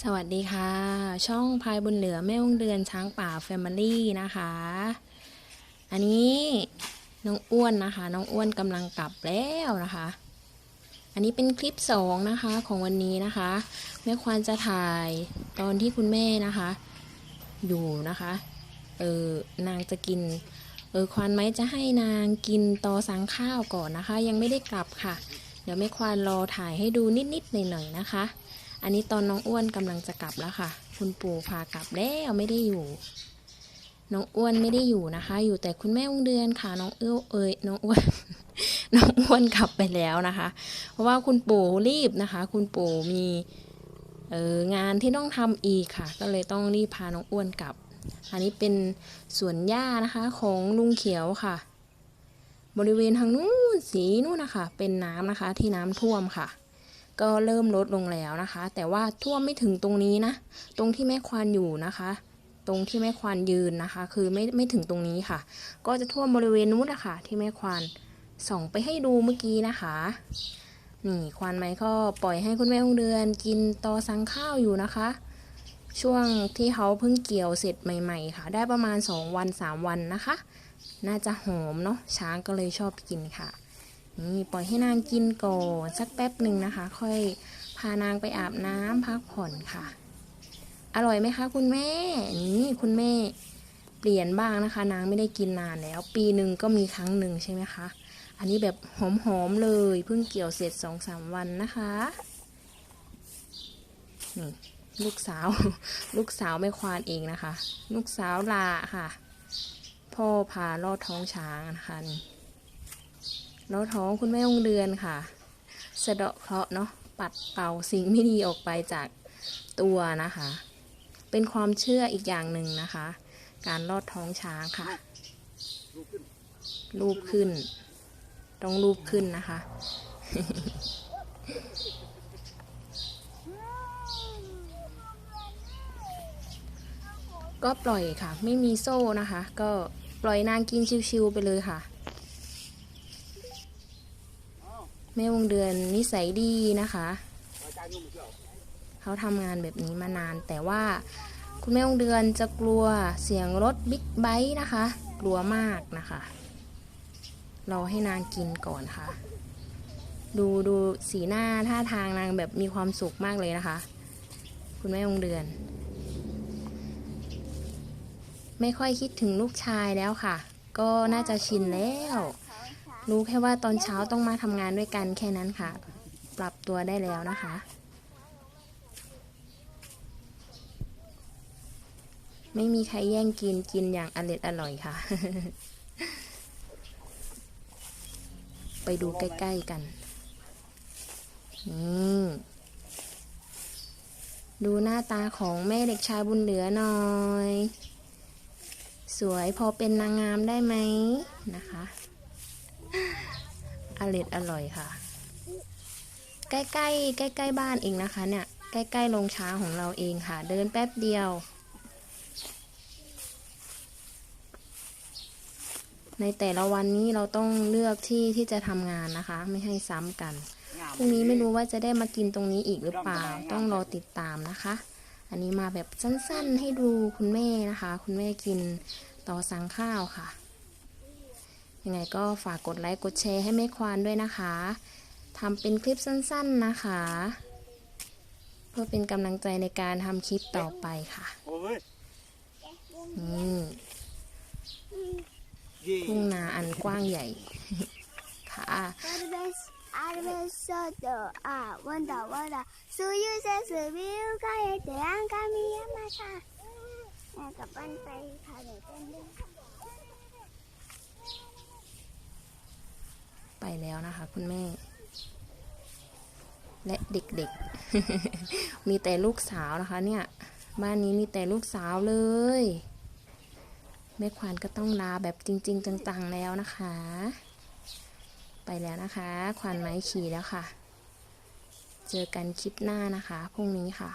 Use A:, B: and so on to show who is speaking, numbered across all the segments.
A: สวัสดีค่ะ ช่องพายบุญเหลือแม่วงเดือนช้างป่าแฟมิลี่นะคะ อันนี้น้องอ้วนนะคะ น้องอ้วนกำลังกลับแล้วนะคะ อันนี้เป็นคลิปสองนะคะของวันนี้นะคะแม่ควานจะถ่ายตอนที่คุณแม่นะคะ อยู่นะคะเออนางจะกินเออควานไหมจะให้นางกินตอสังข้าวก่อนนะคะ ยังไม่ได้กลับค่ะ เดี๋ยวแม่ควานรอถ่ายให้ดูนิดๆหน่อยๆนะคะ อันนี้ตอนน้องอ้วนกำลังจะกลับแล้วค่ะ คุณปู่พากลับแล้วไม่ได้อยู่ น้องอ้วนไม่ได้อยู่นะคะ อยู่แต่คุณแม่วงเดือนค่ะ น้องเอ้วเอ้ยน้องอ้วน น้องอ้วนกลับไปแล้วนะคะ เพราะว่าคุณปู่รีบนะคะ คุณปู่มีเอองานที่ต้องทำอีกค่ะ ก็เลยต้องรีบพาน้องอ้วนกลับ อันนี้เป็นสวนหญ้านะคะของลุงเขียวค่ะ บริเวณทางนู้นสีนู้นนะคะ เป็นน้ำนะคะที่น้ำท่วมค่ะ ก็เริ่มลดลงแล้วนะคะ แต่ว่าท่วมไม่ถึงตรงนี้นะ ตรงที่แม่ควานอยู่นะคะ ตรงที่แม่ควานยืนนะคะ คือไม่ไม่ถึงตรงนี้ค่ะ ก็จะท่วมบริเวณนู้นนะคะที่แม่ควานส่องไปให้ดูเมื่อกี้นะคะนี่ควานไม้ก็ปล่อยให้คุณแม่องเดือน กินตอสังข้าวอยู่นะคะ ช่วงที่เขาเพิ่งเกี่ยวเสร็จใหม่ ๆ ค่ะ ได้ประมาณ 2 วัน 3 วันนะคะ น่าจะหอมเนาะช้างก็เลยชอบกินค่ะ นี่ปล่อยให้นางกินก่อนสักแป๊บหนึ่งนะคะ ค่อยพานางไปอาบน้ำพักผ่อนค่ะ อร่อยไหมคะคุณแม่ นี่คุณแม่เปลี่ยนบ้างนะคะ นางไม่ได้กินนานแล้ว ปีหนึ่งก็มีครั้งหนึ่งใช่ไหมคะ อันนี้แบบหอมๆเลยเพิ่งเกี่ยวเสร็จสองสามวันนะคะนี่ลูกสาว ลูกสาวไม่ควานเองนะคะ ลูกสาวลาค่ะ พ่อพาลอดท้องช้างนะคะนี่ แล้วท้องคุณแม่องเดือนค่ะ สะเดาะเคราะห์เนาะปัดเป่าสิ่งไม่ดีออกไปจากตัวนะคะ เป็นความเชื่ออีกอย่างหนึ่งนะคะ การลอดท้องช้างค่ะ รูปขึ้น ต้องรูปขึ้นนะคะ ก็ปล่อยค่ะ ไม่มีโซ่นะคะ ก็ปล่อยนางกินชิวๆไปเลยค่ะ แม่วงเดือนนิสัยดีนะคะ เขาทำงานแบบนี้มานานแต่ว่าคุณแม่วงเดือนจะกลัวเสียงรถบิ๊กไบค์นะคะ กลัวมากนะคะ เราให้นางกินก่อนค่ะ ดูดูสีหน้าท่าทางนางแบบมีความสุขมากเลยนะคะ คุณแม่วงเดือน ไม่ค่อยคิดถึงลูกชายแล้วค่ะ ก็น่าจะชินแล้ว รู้แค่ว่าตอนเช้าต้องมาทำงานด้วยกันแค่นั้นค่ะ ปรับตัวได้แล้วนะคะ ไม่มีใครแย่งกินกินอย่างอร่อยอร่อยค่ะ ไปดูใกล้ๆกันนี่ดูหน้าตาของแม่เด็กชายบุญเหลือหน่อย สวยพอเป็นนางงามได้ไหมนะคะ อร่อยอร่อยค่ะ ใกล้ๆใกล้ๆบ้านเองนะคะ เนี่ย ใกล้ๆโรงช้างของเราเองค่ะ เดินแป๊บเดียว ในแต่ละวันนี้เราต้องเลือกที่ที่จะทำงานนะคะ ไม่ให้ซ้ำกันพรุ่งนี้ไม่รู้ว่าจะได้มากินตรงนี้อีกหรือเปล่า ต้องรอติดตามนะคะ อันนี้มาแบบสั้นๆให้ดูคุณแม่นะคะ คุณแม่กินต่อสังข้าวค่ะ ยังไงก็ฝากกดไลค์กดแชร์ให้แม่ควานด้วยนะคะทำเป็นคลิปสั้นๆนะคะ เพื่อเป็นกำลังใจในการทำคลิปต่อไปค่ะ
B: Ôi,
A: นี่
B: gì?
A: ทุ่งนาอันกว้างใหญ่ ค่ะ
C: Arbes, arbes, soto, ah, wanda, wanda. Suyu se subiu, cae, te han cambiado más. แม่กลับบ้านไปค่ะเดี๋ยวเต้นด้วย
A: ไป แล้วนะคะ คุณแม่ และเด็กๆ มีแต่ลูกสาวนะคะ เนี่ย บ้านนี้มีแต่ลูกสาวเลยแม่ควานก็ต้องลาแบบจริง ๆ จังๆแล้วนะคะ ไปแล้วนะคะควานไม้ขี่แล้วค่ะ เจอกันคลิปหน้านะคะพรุ่งนี้ค่ะ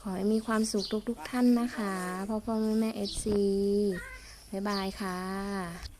A: ขอให้มีความสุขทุกๆท่านนะคะพ่อพ่อแม่แม่เอซีบ๊ายบายค่ะ